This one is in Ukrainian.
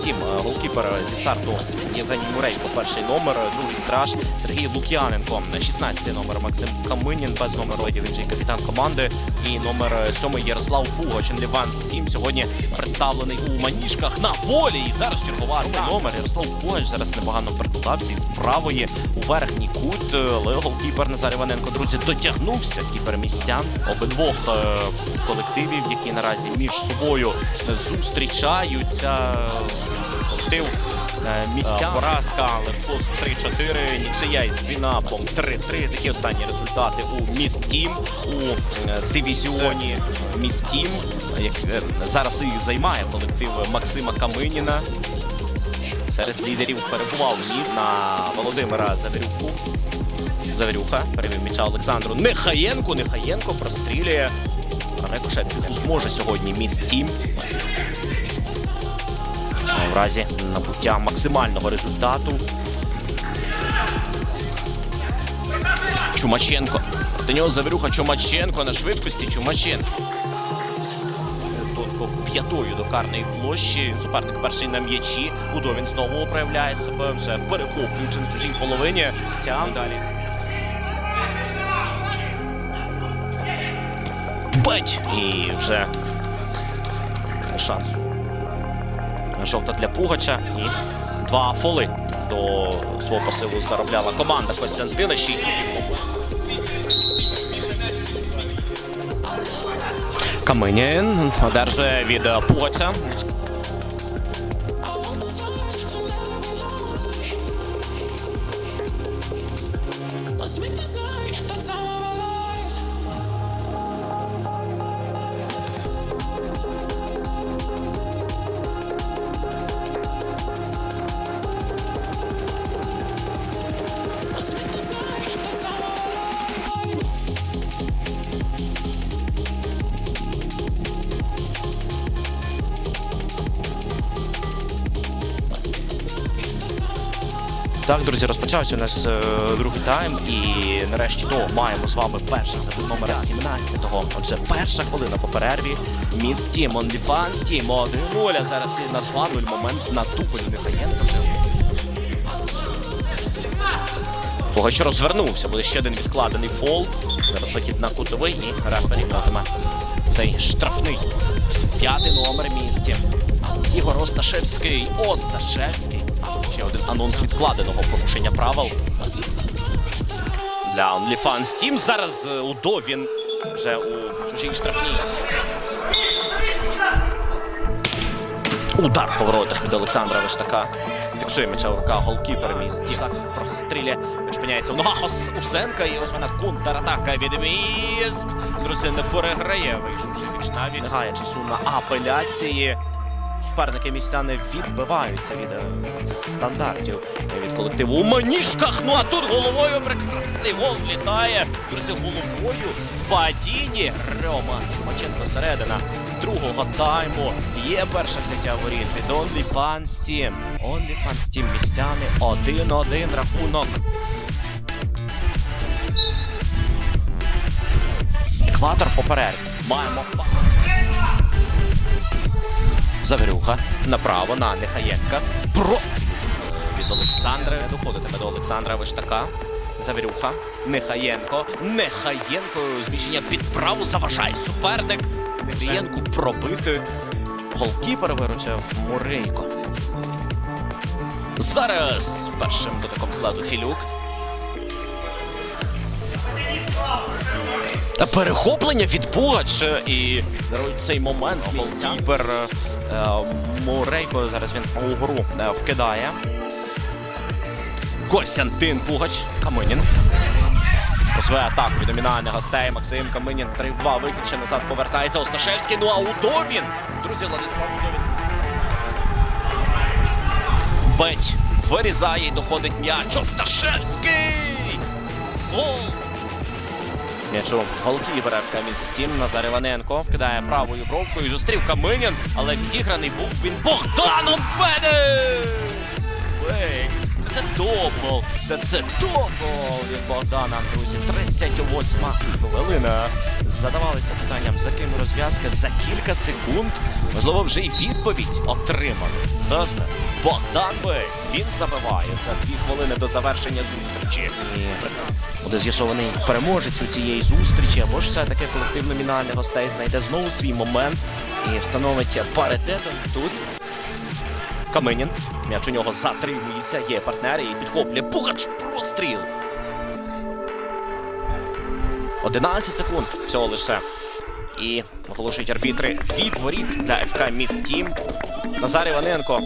Стім, е, голкіпер зі старту Євгеній Мурейко, перший номер, другий страж Сергій Лук'яненко, 16 номер Максим Каминін без номеру він капітан команди. І номер 7 Ярослав Пугач. Ліван Стім сьогодні представлений у маніжках на полі. І зараз чергова номер. Ярослав Пугач зараз непогано прикладався із правої у верхній кут. е, Але голкіпер Назар Іваненко, друзі, дотягнувся. Кіпер містян обидвох е, колективів, які наразі між собою зустрічаються. Колектив е, містян. Поразка, плюс 3-4, нічия із Бінапом 3-3. Такі останні результати у Містім, у е, дивізіоні Містім. Е, зараз і займає колектив Максима Каминіна. Серед лідерів перебував міст на Володимира Завірюку. Завірюха перевів м'яча Олександру Нехаєнку. Нехаєнко прострілює. Рикошет зможе сьогодні міст Тім. Разі набуття максимального результату. Чумаченко. До нього Завірюха Чумаченко на швидкості. Чумаченко. Тонко п'ятою до карної площі. Суперник перший на м'ячі. Удовін знову проявляє себе вже перехоплюючи на чужій половині. Стян далі. Бать! І вже шансу. Жовта для Пугача і два фоли до свого пасиву заробляла команда Костянтина. Ще й. Каменін одержує від Пугача. Так, друзі, розпочався у нас е, другий тайм, і нарешті ну, маємо з вами перший забив номера 17-го. Отже, перша хвилина по перерві. Міс Тім, OnlyFans Тім 1-0, а зараз і на 2-0 момент на туполі Михаєнко вже. Погач розвернувся, буде ще один відкладений фол. Зараз вихід на кутовий і рефері матиме цей штрафний. П'ятий номер місті. Ігор Осташевський. Осташевський. Анонс відкладеного порушення правил. Для OnlyFans Team. Зараз е, Удовін вже у чужій штрафній. Удар по воротах від Олександра Виштака. Фіксує м'яча в руках голкіпер місті. Так простріляє. Відшпиняється в ногах Ос- Усенка. І ось вона контратака від міст. Друзі, не переграє. Вийшовши віч навіть. Не часу на апеляції. Суперники містяни відбиваються від е, цих стандартів від колективу у маніжках. Ну а тут головою прекрасний гол влітає. Друзі, головою в падінні. Рома Чумаченко середина другого тайму. Є перше взяття воріт від OnlyFans Team. OnlyFans Team містяни 1-1 рахунок. Екватор по перерві. Маємо Завірюха направо на Нехаєнка. Простріл від Олександра. Доходитиме до Олександра Виштака. Завірюха. Нехаєнко. Нехаєнко. Зміщення під праву заважає суперник. Нехаєнку пробити. Голкіпер виручив Мурейко. Зараз першим дотиком зладу Філюк. Перехоплення від Пугач і дарують цей момент. Голкіпер е, Мурейко зараз він у гру е, вкидає. Костянтин Пугач. Каминін. Позве атаку від гостей. Максим Каминін 3-2 вихід ще назад повертається. Осташевський. Ну а Удовін. Друзі, Владислав Удовін. Беть вирізає і доходить м'яч. Осташевський! Гол! М'ячу голкіпера в каміс Тім Назар Іваненко вкидає правою бровкою. Зустрів Каминін, але відіграний був він Богданом! Та це добол! Та це добол від Богдана, друзі. 38 хвилина. Задавалися питанням, за ким розв'язка за кілька секунд. Можливо, вже й відповідь отримали. Хто? Богдан Бей, він забиває за дві хвилини до завершення зустрічі. І буде з'ясований переможець у цієї зустрічі, або ж все-таки колектив номінальних гостей знайде знову свій момент і встановить паритетом тут. Каменін. М'яч у нього затримується, є партнери і підхоплює Пугач простріл. 11 секунд всього лише. І оголошують арбітри від воріт для ФК Міст Тім. Назар Іваненко